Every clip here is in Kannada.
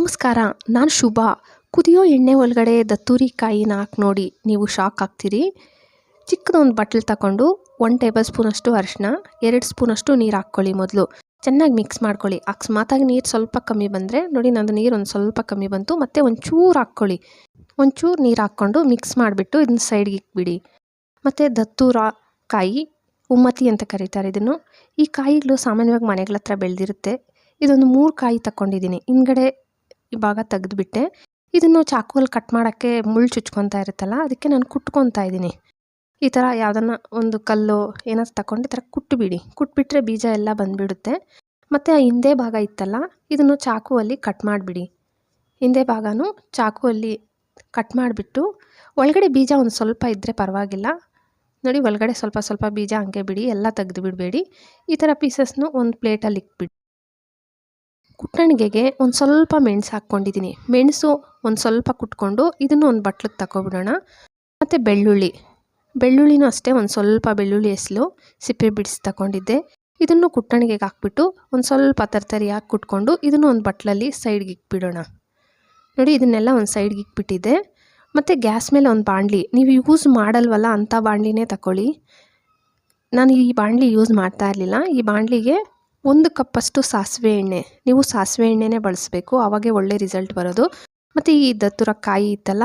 ನಮಸ್ಕಾರ, ನಾನು ಶುಭ. ಕುದಿಯೋ ಎಣ್ಣೆ ಒಳಗಡೆ ದತ್ತೂರಿ ಕಾಯಿನ ಹಾಕಿ ನೋಡಿ, ನೀವು ಶಾಕ್ ಆಗ್ತೀರಿ? ಚಿಕ್ಕದೊಂದು ಬಟ್ಲು ತಗೊಂಡು ಒನ್ ಟೇಬಲ್ ಸ್ಪೂನಷ್ಟು ಅರಿಶಿನ ಎರಡು ಸ್ಪೂನಷ್ಟು ನೀರು ಹಾಕ್ಕೊಳ್ಳಿ ಮೊದಲು. ಚೆನ್ನಾಗಿ ಮಿಕ್ಸ್ ಮಾಡ್ಕೊಳ್ಳಿ. ಅಕಸ್ಮಾತಾಗಿ ನೀರು ಸ್ವಲ್ಪ ಕಮ್ಮಿ ಬಂದರೆ, ನೋಡಿ ನಂದು ನೀರು ಒಂದು ಸ್ವಲ್ಪ ಕಮ್ಮಿ ಬಂತು, ಮತ್ತು ಒಂಚೂರು ಹಾಕ್ಕೊಳ್ಳಿ. ಒಂಚೂರು ನೀರು ಹಾಕ್ಕೊಂಡು ಮಿಕ್ಸ್ ಮಾಡಿಬಿಟ್ಟು ಇದನ್ನ ಸೈಡ್ಗೆ ಇಕ್ಬಿಡಿ. ಮತ್ತು ದತ್ತೂರ ಕಾಯಿ, ಉಮ್ಮತಿ ಅಂತ ಕರೀತಾರೆ ಇದನ್ನು. ಈ ಕಾಯಿಗಳು ಸಾಮಾನ್ಯವಾಗಿ ಮನೆಗಳ ಹತ್ರ ಬೆಳೆದಿರುತ್ತೆ. ಇದೊಂದು ಮೂರು ಕಾಯಿ ತಗೊಂಡಿದ್ದೀನಿ ಹಿಂದ್ಗಡೆ ಈ ಭಾಗ ತೆಗೆದುಬಿಟ್ಟೆ. ಇದನ್ನು ಚಾಕುವಲ್ಲಿ ಕಟ್ ಮಾಡೋಕ್ಕೆ ಮುಳ್ಳು ಚುಚ್ಕೊತಾ ಇರುತ್ತಲ್ಲ, ಅದಕ್ಕೆ ನಾನು ಕುಟ್ಕೊತಾ ಇದ್ದೀನಿ. ಈ ಥರ ಯಾವುದನ್ನ ಒಂದು ಕಲ್ಲು ಏನಾದ್ರು ತಗೊಂಡು ಈ ಥರ ಕುಟ್ಟುಬಿಡಿ ಕುಟ್ಬಿಟ್ರೆ ಬೀಜ ಎಲ್ಲ ಬಂದುಬಿಡುತ್ತೆ. ಮತ್ತು ಆ ಹಿಂದೆ ಭಾಗ ಇತ್ತಲ್ಲ, ಇದನ್ನು ಚಾಕುವಲ್ಲಿ ಕಟ್ ಮಾಡಿಬಿಡಿ. ಹಿಂದೆ ಭಾಗನೂ ಚಾಕುವಲ್ಲಿ ಕಟ್ ಮಾಡಿಬಿಟ್ಟು, ಒಳಗಡೆ ಬೀಜ ಒಂದು ಸ್ವಲ್ಪ ಇದ್ದರೆ ಪರವಾಗಿಲ್ಲ. ನೋಡಿ, ಒಳಗಡೆ ಸ್ವಲ್ಪ ಸ್ವಲ್ಪ ಬೀಜ ಹಂಗೆ ಬಿಡಿ, ಎಲ್ಲ ತೆಗೆದು ಬಿಡಬೇಡಿ. ಈ ಥರ ಪೀಸಸ್ನು ಒಂದು ಪ್ಲೇಟಲ್ಲಿ ಇಕ್ಬಿಡಿ ಕುಟ್ಟಣಿಗೆಗೆ ಒಂದು ಸ್ವಲ್ಪ ಮೆಣಸು ಹಾಕ್ಕೊಂಡಿದ್ದೀನಿ ಮೆಣಸು ಒಂದು ಸ್ವಲ್ಪ ಕುಟ್ಕೊಂಡು ಇದನ್ನು ಒಂದು ಬಟ್ಲಿಗೆ ತಗೊಬಿಡೋಣ ಮತ್ತು ಬೆಳ್ಳುಳ್ಳಿ. ಬೆಳ್ಳುಳ್ಳಿನೂ ಅಷ್ಟೇ ಒಂದು ಸ್ವಲ್ಪ ಬೆಳ್ಳುಳ್ಳಿ ಹೆಸಲು ಸಿಪ್ಪೆ ಬಿಡಿಸಿ ತಗೊಂಡಿದ್ದೆ ಇದನ್ನು ಕುಟ್ಟಣಿಗೆಗೆ ಹಾಕ್ಬಿಟ್ಟು ಒಂದು ಸ್ವಲ್ಪ ತರ್ತರಿಯಾಗಿ ಕುಟ್ಕೊಂಡು ಇದನ್ನು ಒಂದು ಬಟ್ಲಲ್ಲಿ ಸೈಡ್ಗೆ ಇಕ್ಬಿಡೋಣ. ನೋಡಿ, ಇದನ್ನೆಲ್ಲ ಒಂದು ಸೈಡ್ಗೆ ಇಕ್ಬಿಟ್ಟಿದ್ದೆ. ಮತ್ತು ಗ್ಯಾಸ್ ಮೇಲೆ ಒಂದು ಬಾಣಲಿ. ನೀವು ಯೂಸ್ ಮಾಡಲ್ವಲ್ಲ ಅಂಥ ಬಾಣಲಿನೇ ತಗೊಳ್ಳಿ ನಾನು ಈ ಬಾಣಲಿ ಯೂಸ್ ಮಾಡ್ತಾ ಇರಲಿಲ್ಲ. ಈ ಬಾಣಲಿಗೆ ಒಂದು ಕಪ್ಪಷ್ಟು ಸಾಸಿವೆ ಎಣ್ಣೆ. ನೀವು ಸಾಸಿವೆ ಎಣ್ಣೆನೇ ಬಳಸಬೇಕು. ಆವಾಗೇ ಒಳ್ಳೆ ರಿಸಲ್ಟ್ ಬರೋದು. ಮತ್ತು ಈ ದತ್ತುರ ಕಾಯಿ ಇತ್ತಲ್ಲ,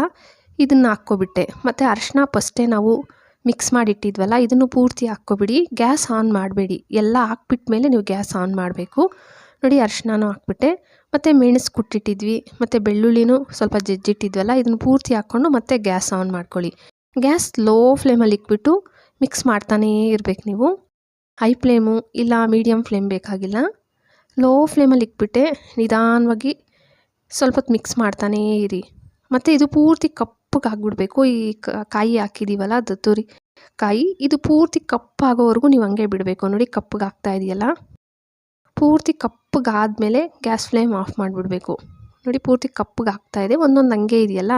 ಇದನ್ನು ಹಾಕ್ಕೊಬಿಟ್ಟೆ. ಮತ್ತು ಅರಿಶಿನ ಫಸ್ಟೇ ನಾವು ಮಿಕ್ಸ್ ಮಾಡಿಟ್ಟಿದ್ವಲ್ಲ, ಇದನ್ನು ಪೂರ್ತಿ ಹಾಕ್ಕೊಬಿಡಿ. ಗ್ಯಾಸ್ ಆನ್ ಮಾಡಬೇಡಿ. ಎಲ್ಲ ಹಾಕ್ಬಿಟ್ಮೇಲೆ ನೀವು ಗ್ಯಾಸ್ ಆನ್ ಮಾಡಬೇಕು. ನೋಡಿ ಅರಿಶಿನೂ ಹಾಕ್ಬಿಟ್ಟೆ. ಮತ್ತು ಮೆಣಸು ಕುಟ್ಟಿಟ್ಟಿದ್ವಿ. ಮತ್ತು ಬೆಳ್ಳುಳ್ಳಿನೂ ಸ್ವಲ್ಪ ಜಜ್ಜಿಟ್ಟಿದ್ವಲ್ಲ, ಇದನ್ನು ಪೂರ್ತಿ ಹಾಕ್ಕೊಂಡು ಮತ್ತೆ ಗ್ಯಾಸ್ ಆನ್ ಮಾಡ್ಕೊಳ್ಳಿ. ಗ್ಯಾಸ್ ಲೋ ಫ್ಲೇಮಲ್ಲಿ ಇಕ್ಬಿಟ್ಟು ಮಿಕ್ಸ್ ಮಾಡ್ತಾನೇ ಇರಬೇಕು ನೀವು. ಹೈ ಫ್ಲೇಮು ಇಲ್ಲ ಮೀಡಿಯಮ್ ಫ್ಲೇಮ್ ಬೇಕಾಗಿಲ್ಲ. ಲೋ ಫ್ಲೇಮಲ್ಲಿ ಇಕ್ಬಿಟ್ಟೆ ನಿಧಾನವಾಗಿ ಸ್ವಲ್ಪ ಹೊತ್ತು ಮಿಕ್ಸ್ ಮಾಡ್ತಾನೇ ಇರಿ. ಮತ್ತು ಇದು ಪೂರ್ತಿ ಕಪ್ಪಗೆ ಆಗಿಬಿಡ್ಬೇಕು ಈ ಕಾಯಿ ಹಾಕಿದ್ದೀವಲ್ಲ ತುರಿ ಕಾಯಿ, ಇದು ಪೂರ್ತಿ ಕಪ್ಪಾಗೋವರೆಗೂ ನೀವು ಹಂಗೆ ಬಿಡಬೇಕು. ನೋಡಿ, ಕಪ್ಪಗೆ ಆಗ್ತಾ ಇದೆಯಲ್ಲ? ಪೂರ್ತಿ ಕಪ್ಪಗೆ ಆದಮೇಲೆ ಗ್ಯಾಸ್ ಫ್ಲೇಮ್ ಆಫ್ ಮಾಡಿಬಿಡ್ಬೇಕು. ನೋಡಿ, ಪೂರ್ತಿ ಕಪ್ಪಗೆ ಆಗ್ತಾ ಇದೆ. ಒಂದೊಂದು ಹಂಗೆ ಇದೆಯಲ್ಲ?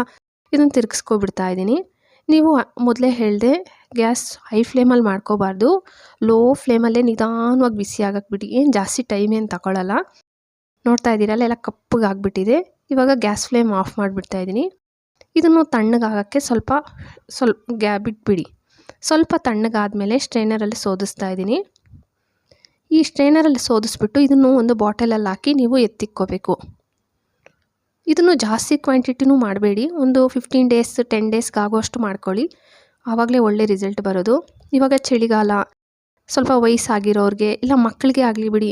ಇದನ್ನು ತಿರುಗಿಸ್ಕೊಬಿಡ್ತಾ ಇದ್ದೀನಿ. ನೀವು ಮೊದಲೇ ಹೇಳಿದೆ ಗ್ಯಾಸ್ ಹೈ ಫ್ಲೇಮಲ್ಲಿ ಮಾಡ್ಕೋಬಾರ್ದು. ಲೋ ಫ್ಲೇಮಲ್ಲೇ ನಿಧಾನವಾಗಿ ಬಿಸಿ ಆಗಕ್ಕೆ ಬಿಡಿ. ಏನು ಜಾಸ್ತಿ ಟೈಮ್ ಏನು ತಗೊಳ್ಳಲ್ಲ ನೋಡ್ತಾ ಇದ್ದೀರಲ್ಲ, ಎಲ್ಲ ಕಪ್ಪಗೆ ಆಗಿಬಿಟ್ಟಿದೆ. ಇವಾಗ ಗ್ಯಾಸ್ ಫ್ಲೇಮ್ ಆಫ್ ಮಾಡಿಬಿಡ್ತಾ ಇದ್ದೀನಿ. ಇದನ್ನು ತಣ್ಣಗಾಗೋಕ್ಕೆ ಸ್ವಲ್ಪ ಸ್ವಲ್ಪ ಗ್ಯಾ, ಬಿಟ್ಬಿಡಿ. ಸ್ವಲ್ಪ ತಣ್ಣಗಾದಮೇಲೆ ಸ್ಟ್ರೈನರಲ್ಲಿ ಸೋದಿಸ್ತಾ ಇದ್ದೀನಿ. ಈ ಸ್ಟ್ರೈನರಲ್ಲಿ ಸೋದಿಸ್ಬಿಟ್ಟು ಇದನ್ನು ಒಂದು ಬಾಟಲಲ್ಲಿ ಹಾಕಿ ನೀವು ಎತ್ತಿಕ್ಕೋಬೇಕು ಇದನ್ನು ಜಾಸ್ತಿ ಕ್ವಾಂಟಿಟಿನೂ ಮಾಡಬೇಡಿ. ಒಂದು ಫಿಫ್ಟೀನ್ ಡೇಸ್, ಟೆನ್ ಡೇಸ್ಗೆ ಆಗೋಷ್ಟು ಮಾಡ್ಕೊಳ್ಳಿ. ಆವಾಗಲೇ ಒಳ್ಳೆ ರಿಸಲ್ಟ್ ಬರೋದು. ಇವಾಗ ಚಳಿಗಾಲ, ಸ್ವಲ್ಪ ವಯಸ್ಸಾಗಿರೋರಿಗೆ, ಇಲ್ಲ ಮಕ್ಕಳಿಗೆ ಆಗಲಿ ಬಿಡಿ,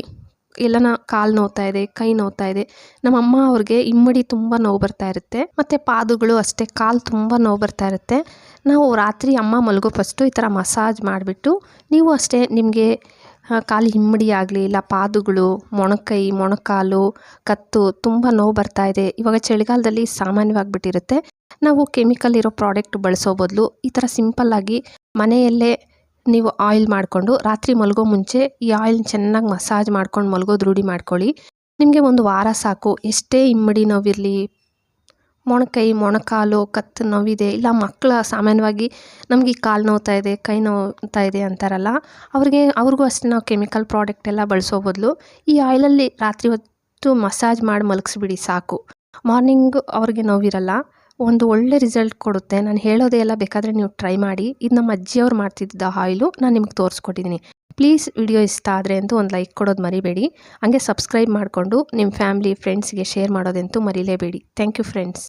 ಎಲ್ಲನ ಕಾಲು ನೋವ್ತಾ ಇದೆ, ಕೈ ನೋವ್ತಾ ಇದೆ. ನಮ್ಮ ಅಮ್ಮ ಅವ್ರಿಗೆ ಇಮ್ಮಡಿ ತುಂಬ ನೋವು ಬರ್ತಾ ಇರುತ್ತೆ. ಮತ್ತು ಪಾದಗಳು ಅಷ್ಟೇ, ಕಾಲು ತುಂಬ ನೋವು ಬರ್ತಾ ಇರುತ್ತೆ. ನಾವು ರಾತ್ರಿ ಅಮ್ಮ ಮಲಗೋ ಫಸ್ಟು ಈ ಥರ ಮಸಾಜ್ ಮಾಡಿಬಿಟ್ಟು, ನೀವು ಅಷ್ಟೇ ನಿಮಗೆ ಕಾಲು ಹಿಮ್ಮಡಿ ಆಗಲಿ, ಇಲ್ಲ ಪಾದಗಳು, ಮೊಣಕೈ, ಮೊಣಕಾಲು, ಕತ್ತು ತುಂಬ ನೋವು ಬರ್ತಾ ಇದೆ. ಇವಾಗ ಚಳಿಗಾಲದಲ್ಲಿ ಸಾಮಾನ್ಯವಾಗಿಬಿಟ್ಟಿರುತ್ತೆ. ನಾವು ಕೆಮಿಕಲ್ ಇರೋ ಪ್ರಾಡಕ್ಟ್ ಬಳಸೋ ಬದಲು ಈ ಥರ ಸಿಂಪಲ್ಲಾಗಿ ಮನೆಯಲ್ಲೇ ನೀವು ಆಯಿಲ್ ಮಾಡಿಕೊಂಡು ರಾತ್ರಿ ಮಲಗೋ ಮುಂಚೆ ಈ ಆಯಿಲ್ ಚೆನ್ನಾಗಿ ಮಸಾಜ್ ಮಾಡ್ಕೊಂಡು ಮಲಗೋದು ರೂಢಿ ಮಾಡ್ಕೊಳ್ಳಿ. ನಿಮಗೆ ಒಂದು ವಾರ ಸಾಕು. ಎಷ್ಟೇ ಇಮ್ಮಡಿ ನೋವಿರಲಿ, ಮೊಣಕೈ, ಮೊಣಕಾಲು ಕತ್ತು ನೋವಿದೆ, ಇಲ್ಲ ಮಕ್ಕಳ ಸಾಮಾನ್ಯವಾಗಿ ನಮಗೆ ಈ ಕಾಲು ನೋವ್ತಾ ಇದೆ, ಕೈ ನೋವ್ತಾ ಇದೆ ಅಂತಾರಲ್ಲ, ಅವ್ರಿಗೆ, ಅವ್ರಿಗೂ ಅಷ್ಟೇ ನಾವು ಕೆಮಿಕಲ್ ಪ್ರಾಡಕ್ಟ್ ಎಲ್ಲ ಬಳಸೋ ಬದಲು ಈ ಆಯಿಲಲ್ಲಿ ರಾತ್ರಿ ಹೊತ್ತು ಮಸಾಜ್ ಮಾಡಿ ಮಲಗಿಸ್ಬಿಡಿ ಸಾಕು. ಮಾರ್ನಿಂಗ್ ಅವ್ರಿಗೆ ನೋವಿರಲ್ಲ ಒಂದು ಒಳ್ಳೆ ರಿಸಲ್ಟ್ ಕೊಡುತ್ತೆ. ನಾನು ಹೇಳೋದೇ ಎಲ್ಲ ಬೇಕಾದರೆ ನೀವು ಟ್ರೈ ಮಾಡಿ. ಇದು ನಮ್ಮ ಅಜ್ಜಿಯವ್ರು ಮಾಡ್ತಿದ್ದ ಆಯಿಲು ನಾನು ನಿಮ್ಗೆ ತೋರಿಸ್ಕೊಟ್ಟಿದ್ದೀನಿ ಪ್ಲೀಸ್ ವಿಡಿಯೋ ಇಷ್ಟ ಆದರೆ ಅಂತೂ ಒಂದು ಲೈಕ್ ಕೊಡೋದು ಮರಿಬೇಡಿ. ಹಂಗೆ ಸಬ್ಸ್ಕ್ರೈಬ್ ಮಾಡಿಕೊಂಡು ನಿಮ್ಮ ಫ್ಯಾಮಿಲಿ ಫ್ರೆಂಡ್ಸ್ಗೆ ಶೇರ್ ಮಾಡೋದಂತೂ ಮರಿಲೇಬೇಡಿ. Thank you friends